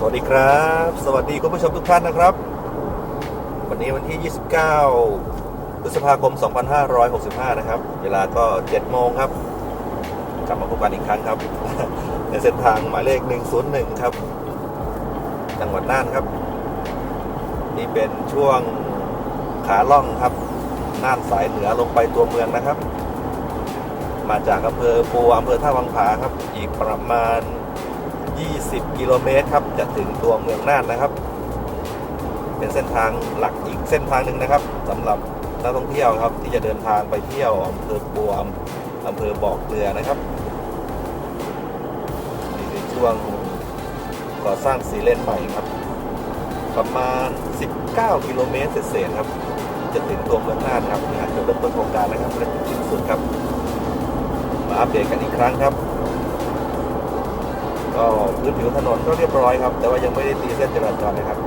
สวัสดีครับ สวัสดีคุณผู้ชมทุกท่านนะครับ วันนี้วันที่ 29 พฤษภาคม 2565 นะครับ เวลาก็ 7 โมงครับ กลับมาพบกันอีกครั้งครับ ในเส้นทางหมายเลข 101 ครับ จังหวัดน่านครับ นี่เป็นช่วงขาล่องครับ น่านสายเหนือลงไปตัวเมืองนะครับ มาจากอำเภอปัวอำเภอท่าวังผาครับ อีกประมาณ 20 กิโลเมตรครับ จะถึงตัวเมืองน่านนะครับ เป็นเส้นทางหลักอีกเส้นทางหนึ่งนะครับสำหรับนักท่องเที่ยวครับ ที่จะเดินทางไปเที่ยวอำเภอปัวอำเภอบอกเกลือนะครับนี่ในช่วงก่อสร้างสีเลนใหม่ครับ ประมาณ 19 กิโลเมตรเศษครับ จะถึงตัวเมืองน่านครับนี่ครับจุดเริ่มต้นโครงการนะครับและจุดสิ้นสุดครับ มาอัปเดตกันอีกครั้งครับ ก็พื้นผิวถนนก็เรียบร้อยครับ แต่ว่ายังไม่ได้ตีเส้นจราจรนะครับ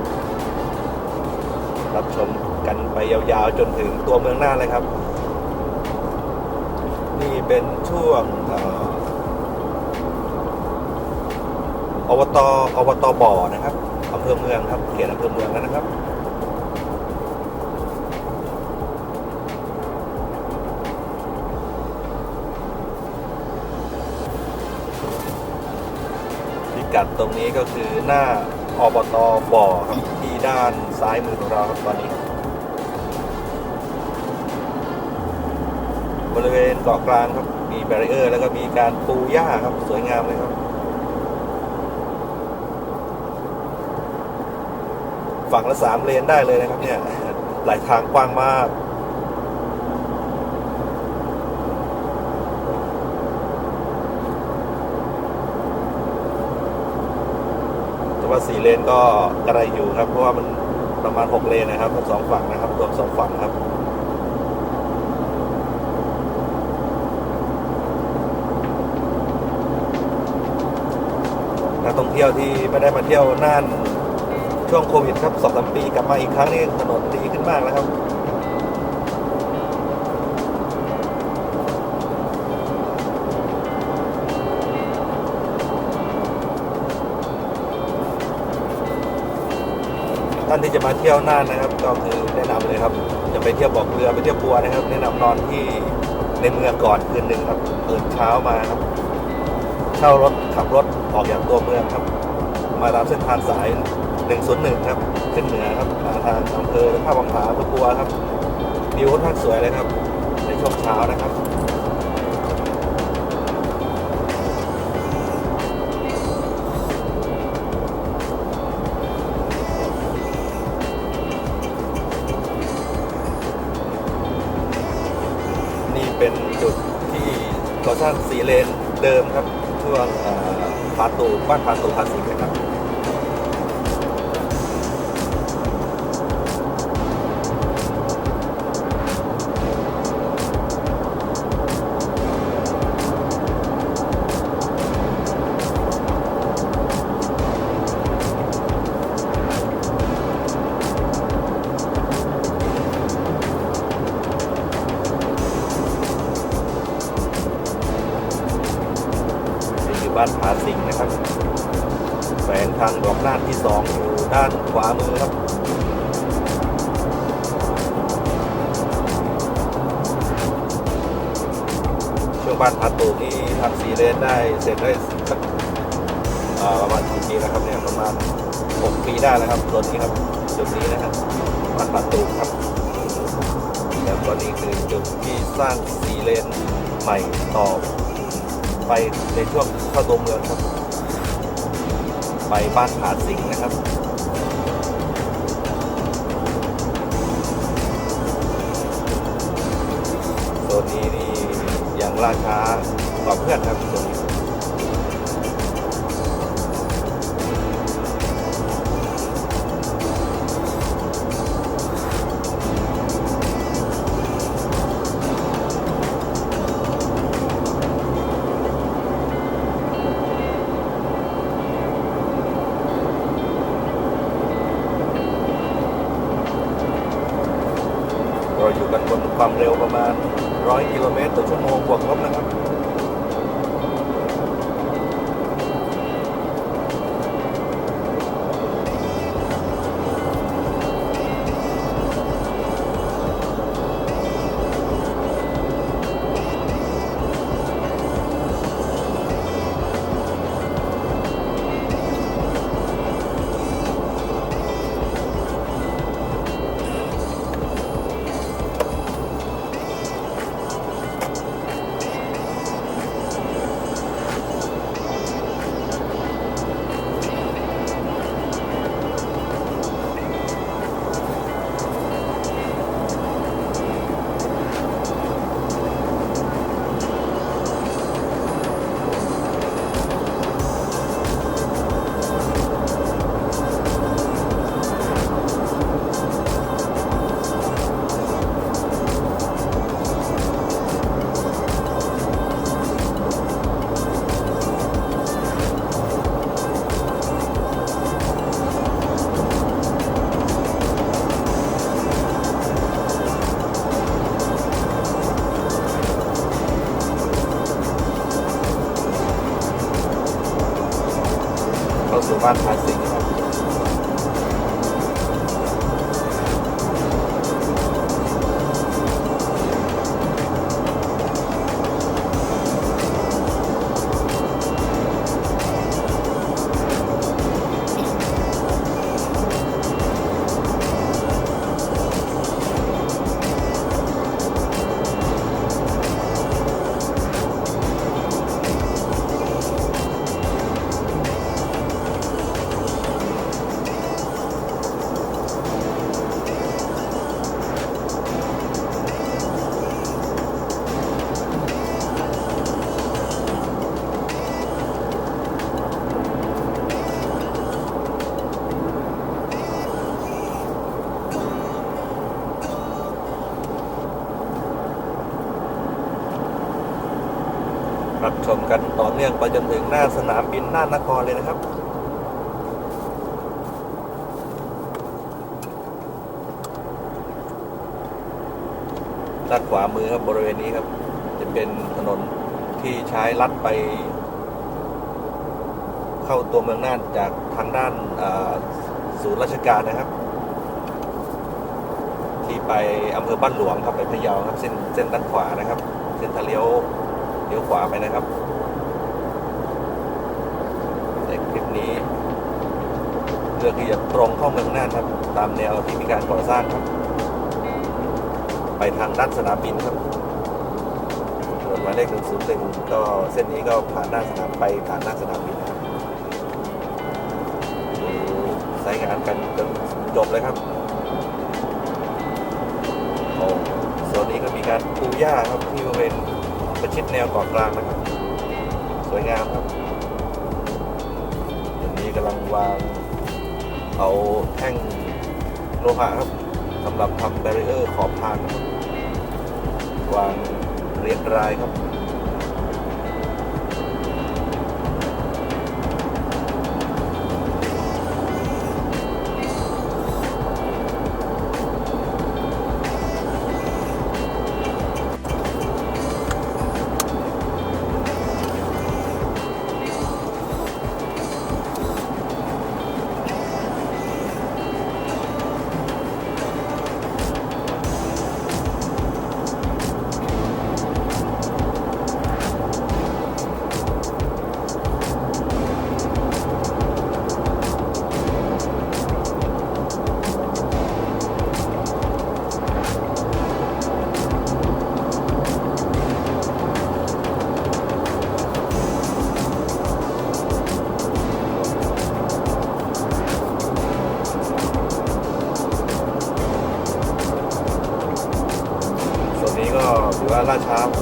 รับชมกันไปยาวๆจนถึงตัวเมืองหน้าเลยครับ นี่เป็นช่วงอ่ออบตอบตบ่อนะครับอำเภอเมืองครับเขตอำเภอเมืองแล้วนะครับ กัดตรงนี้ก็คือหน้าอบตบ่อครับที่ด้านซ้ายมือของเราครับตอนนี้ บริเวณเกาะกลางครับมีแบรีเออร์ แล้วก็มีการปูหญ้าครับสวยงามเลยครับ ฝั่งละสามเลนได้เลยนะครับเนี่ยหลายทางกว้างมาก ว่าสี่เลนก็กระไรอยู่ครับ เพราะว่ามันประมาณหกเลนนะครับทั้งสองฝั่งนะครับรวมสองฝั่งครับนักท่องเที่ยวที่ไม่ได้มาเที่ยวน่านช่วงโควิดครับสองสามปีกลับมาอีกครั้งนี่ถนนดีขึ้นมากแล้วครับ ท่านที่จะมาเที่ยวน่านนะครับ ก็คือแนะนำเลยครับ จะไปเที่ยวบอกเรือไปเที่ยวปัวนะครับ แนะนำนอนที่ในเมืองก่อนคืนหนึ่งครับตื่นเช้ามาครับ เช่ารถขับรถออกจากตัวเมืองครับ มาตามเส้นทางสาย 101 ครับขึ้นเหนือครับมาทางอำเภอท่าวังผาอำเภอปัวครับวิวค่อนข้างสวยเลยครับ ในช่วงเช้านะครับ สีเลนเดิมครับช่วงเอ่อพาตูบ้านพาตูพาสีนะครับ บ้านผาสิงนะครับแฝงทางหลวงน่านที่สองอยู่ด้านขวามือครับช่วงบ้านผาตูกนี่ทำสีเลนได้เสร็จได้สักประมาณกี่ปีแล้วครับเนี่ยประมาณหกปีได้แล้วครับตัวนี้ครับจุดนี้นะครับบ้านผาตูครับแล้วก็นี่คือจุดที่สร้างสีเลนใหม่ต่อ ไปในช่วงเข้าตัวเมืองครับ ไปบ้านผาสิงนะครับโซนนี้นี่ยังราช้ากว่าเพื่อนครับโซนนี้ มเร็วประมาณ100 กิโลเมตรต่อชั่วโมงบวกลบ รับชมกันต่อเนื่องไปจนถึงหน้าสนามบินน่านนครเลยนะครับด้านขวามือครับบริเวณนี้ครับ จะเป็นถนนที่ใช้ลัดไป เข้าตัวเมืองน่านจากทางด้านอ่าศูนย์ราชการนะครับ ที่ไปอำเภอบ้านหลวงครับไปพะเยาครับเส้นเส้นด้านขวานะครับ เส้นทะเลี้ยว ลี้ยวขวาไปนะครับในคลิปนี้เลือกที่จะตรงเข้าเมืองน่านครับ ตามแนวที่มีการก่อสร้างครับ ไปทางด้านสนามบินครับถนนหมายเลขหนึ่งศูนย์หนึ่งก็เส้นนี้ก็ผ่านหน้าสนามไปผ่านหน้าสนามบินครับดูใช้งานกันจนจบเลยครับโอ้โซนนี้ก็มีการปูหญ้าครับที่บริเวณ ประชิดแนวเกาะกลางนะครับ สวยงามครับอย่างนี้กำลังวางเอาแท่งโลหะครับสำหรับทำแบรีเออร์ขอบทางวางเรียงรายครับ ถือว่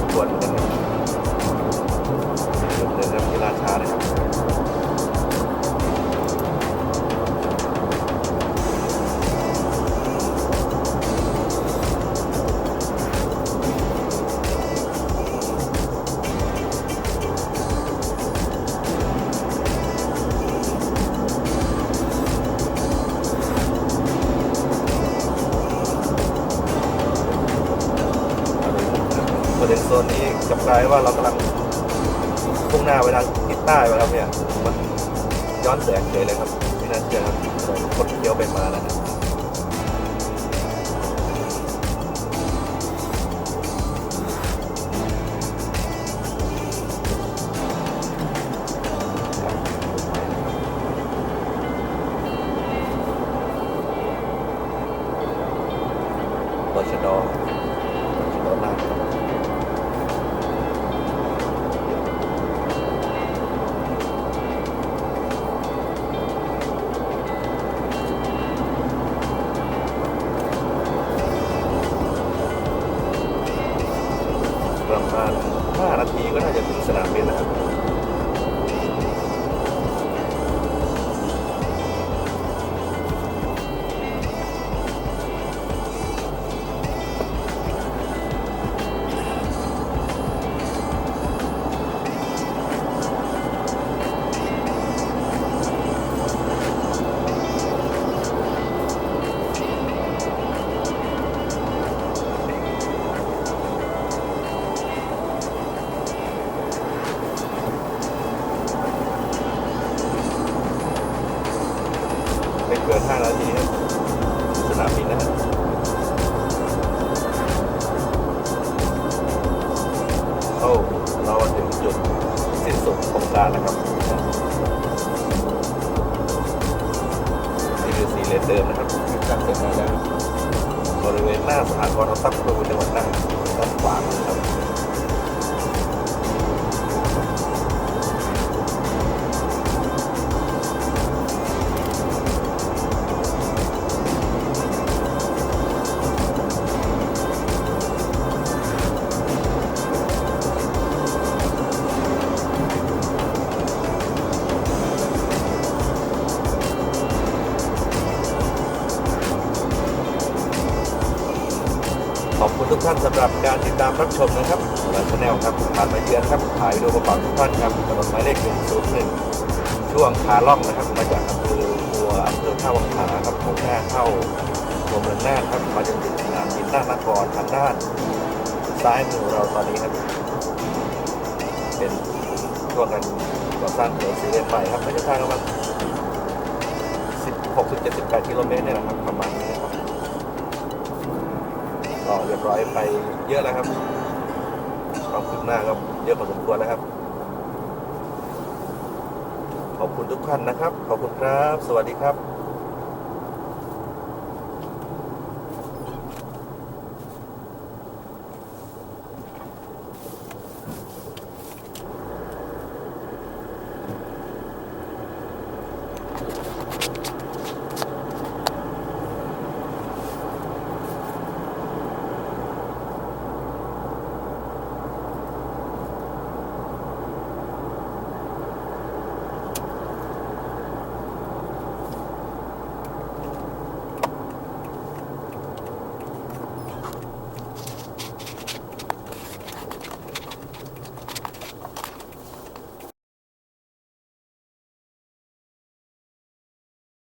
นี้กลับกลายว่าเรากำลังพุ่งหน้าไปทางทิศใต้ไปครับเนี่ย มันย้อนแสงเฉยเลยครับไม่น่าเชื่อครับคนเดียวไปมาแล้วนะ เข้าเราถึงจุดสิ้นสุดของการนะครับนี่คือสีเลนเดิมนะครับที่จักเสร็จแล้วบริเวณหน้าสถานกรณ์ทรัพย์ปรูจังหวัดน่านด้านขวาครับ ทุกท่านสำหรับการติดตามรับชมนะครับและชาแนลครับผ่านมาเยือนครับถ่ายวิดีโอมาฝากทุกท่านครับถนนหมายเลข101 ช่วงขาล่องนะครับมาจากอำเภอบัวอำเภอท่าวังผาครับมุ่งหน้าเข้าตัวเมืองน่านครับมาจนถึงสนามบินน่านนครทางด้านซ้ายมือเราตอนนี้ครับ เป็นช่วงกันก่อสร้างถนนสีเลนใหม่ครับระยะทางประมาณ16 17 18กิโลเมตรเนี่ยนะครับประมาณ ก็เรียบร้อยไปเยอะแล้วครับความคืบหน้าก็เยอะพอสมควรแล้วครับ ขอบคุณทุกท่านนะครับ ขอบคุณครับ สวัสดีครับ